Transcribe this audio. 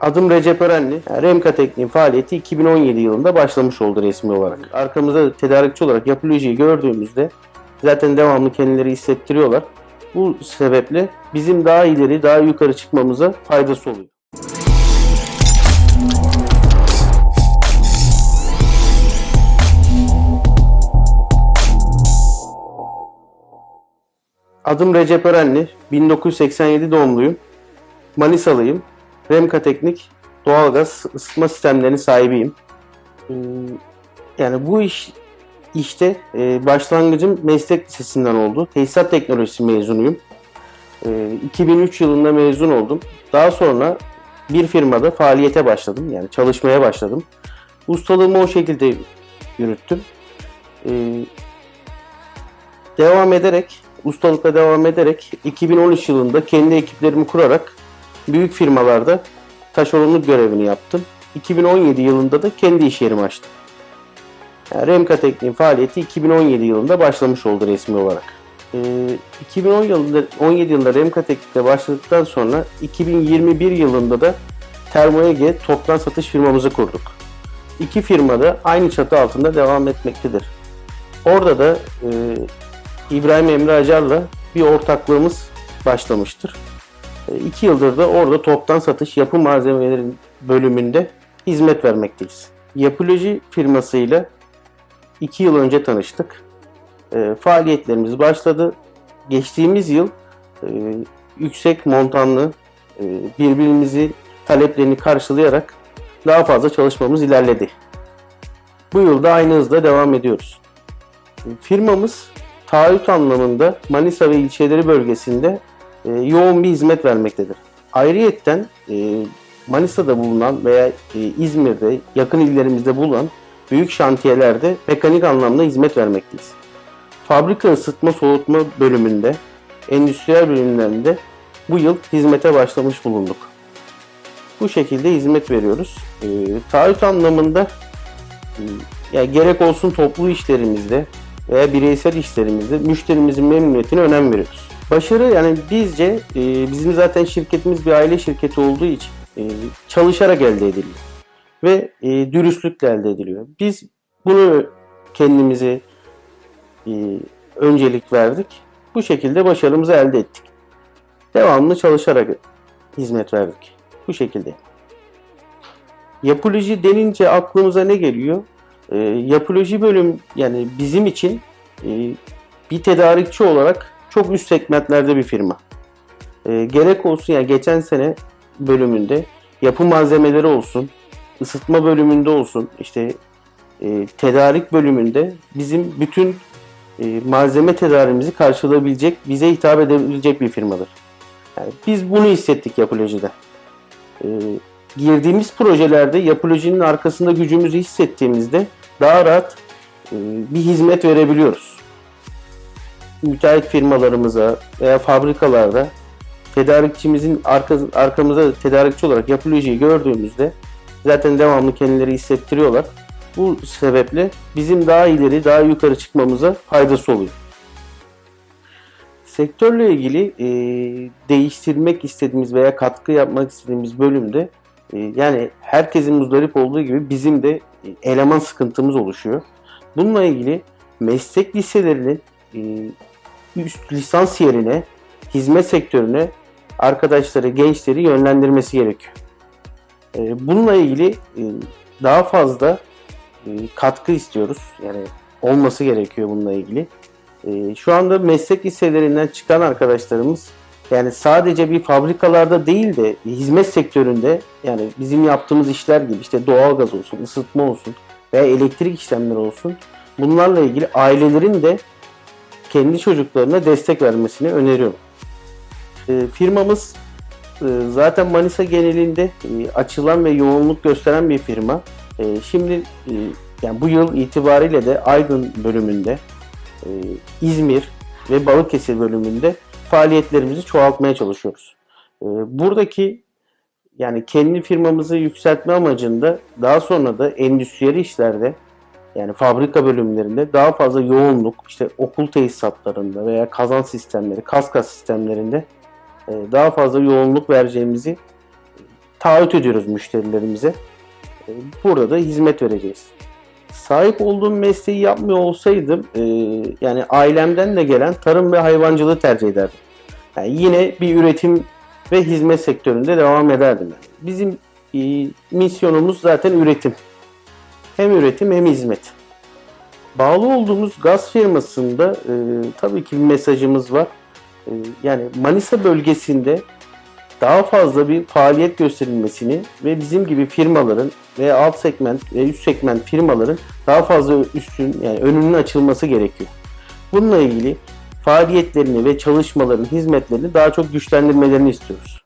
Adım Recep Örenli. Yani Remka Tekniğin faaliyeti 2017 yılında başlamış oldu resmi olarak. Arkamızda tedarikçi olarak yapılıyıcıyı gördüğümüzde zaten devamlı kendileri hissettiriyorlar. Bu sebeple bizim daha ileri, daha yukarı çıkmamıza faydası oluyor. Adım Recep Örenli. 1987 doğumluyum. Manisalıyım. Remka Teknik doğalgaz ısıtma sistemlerinin sahibiyim. Ee, Yani bu iş işte e, başlangıcım meslek lisesinden oldu. Tesisat teknolojisi mezunuyum. Ee, 2003 yılında mezun oldum. Daha sonra bir firmada faaliyete başladım. Yani çalışmaya başladım. Ustalığımı o şekilde yürüttüm. Ee, devam ederek, ustalıkla devam ederek 2013 yılında kendi ekiplerimi kurarak büyük firmalarda taşeronluk görevini yaptım. 2017 yılında da kendi iş yerimi açtım. Yani Remka Tekniğin faaliyeti 2017 yılında başlamış oldu resmi olarak. Ee, 2010 yılında 17 yılında Remka Teknik'te başladıktan sonra 2021 yılında da Termoege toptan satış firmamızı kurduk. İki firma da aynı çatı altında devam etmektedir. Orada da e, İbrahim Emre Acar'la bir ortaklığımız başlamıştır. E, iki yıldır da orada toptan satış yapı malzemeleri bölümünde hizmet vermekteyiz. Yapıloji firmasıyla iki yıl önce tanıştık. E, faaliyetlerimiz başladı. Geçtiğimiz yıl e, yüksek montanlı e, birbirimizi taleplerini karşılayarak daha fazla çalışmamız ilerledi. Bu yılda aynı hızla devam ediyoruz. E, Firmamız taahhüt anlamında Manisa ve ilçeleri bölgesinde e, yoğun bir hizmet vermektedir. Ayrıyetten e, Manisa'da bulunan veya e, İzmir'de yakın illerimizde bulunan büyük şantiyelerde mekanik anlamda hizmet vermekteyiz. Fabrika ısıtma soğutma bölümünde, endüstriyel bölümlerinde bu yıl hizmete başlamış bulunduk. Bu şekilde hizmet veriyoruz. E, taahhüt anlamında e, yani gerek olsun toplu işlerimizde veya bireysel işlerimizde müşterimizin memnuniyetine önem veriyoruz. Başarı yani bizce e, bizim zaten şirketimiz bir aile şirketi olduğu için e, çalışarak elde ediliyor ve e, dürüstlükle elde ediliyor. Biz bunu kendimize e, öncelik verdik. Bu şekilde başarımızı elde ettik. Devamlı çalışarak hizmet verdik. Bu şekilde. Yapıloji denince aklımıza ne geliyor? E, yapıloji bölüm yani bizim için e, bir tedarikçi olarak çok üst segmentlerde bir firma. E, gerek olsun yani geçen sene bölümünde yapı malzemeleri olsun, ısıtma bölümünde olsun, işte e, tedarik bölümünde bizim bütün e, malzeme tedarimizi karşılayabilecek, bize hitap edebilecek bir firmadır. Yani biz bunu hissettik yapılojide. E, girdiğimiz projelerde yapılojinin arkasında gücümüzü hissettiğimizde daha rahat e, bir hizmet verebiliyoruz. Müteahhit firmalarımıza veya fabrikalarda tedarikçimizin arka, arkamıza tedarikçi olarak yapılojiyi gördüğümüzde zaten devamlı kendileri hissettiriyorlar. Bu sebeple bizim daha ileri, daha yukarı çıkmamıza faydası oluyor. Sektörle ilgili e, değiştirmek istediğimiz veya katkı yapmak istediğimiz bölümde e, yani herkesin muzdarip olduğu gibi bizim de e, eleman sıkıntımız oluşuyor. Bununla ilgili meslek liselerinin e, üst lisans yerine hizmet sektörüne arkadaşları, gençleri yönlendirmesi gerekiyor. E, Bununla ilgili e, daha fazla e, katkı istiyoruz. Yani olması gerekiyor bununla ilgili. E, Şu anda meslek liselerinden çıkan arkadaşlarımız yani sadece bir fabrikalarda değil de hizmet sektöründe yani bizim yaptığımız işler gibi işte doğalgaz olsun, ısıtma olsun veya elektrik işlemleri olsun bunlarla ilgili ailelerin de kendi çocuklarına destek vermesini öneriyorum. E, firmamız e, zaten Manisa genelinde e, açılan ve yoğunluk gösteren bir firma. E, şimdi e, yani bu yıl itibariyle de Aydın bölümünde, e, İzmir ve Balıkesir bölümünde faaliyetlerimizi çoğaltmaya çalışıyoruz. E, buradaki yani kendi firmamızı yükseltme amacında daha sonra da endüstriyel işlerde yani fabrika bölümlerinde daha fazla yoğunluk işte okul tesisatlarında veya kazan sistemleri, kaskas sistemlerinde e, daha fazla yoğunluk vereceğimizi taahhüt ediyoruz müşterilerimize. E, Burada da hizmet vereceğiz. Sahip olduğum mesleği yapmıyor olsaydım e, yani ailemden de gelen tarım ve hayvancılığı tercih ederdim. Yani yine bir üretim ve hizmet sektöründe devam ederdim. Bizim e, misyonumuz zaten üretim. Hem üretim hem hizmet. Bağlı olduğumuz gaz firmasında e, tabii ki bir mesajımız var. E, yani Manisa bölgesinde daha fazla bir faaliyet gösterilmesini ve bizim gibi firmaların ve alt segment ve üst segment firmaların daha fazla üstün yani önünün açılması gerekiyor. Bununla ilgili faaliyetlerini ve çalışmaların, hizmetlerini daha çok güçlendirmelerini istiyoruz.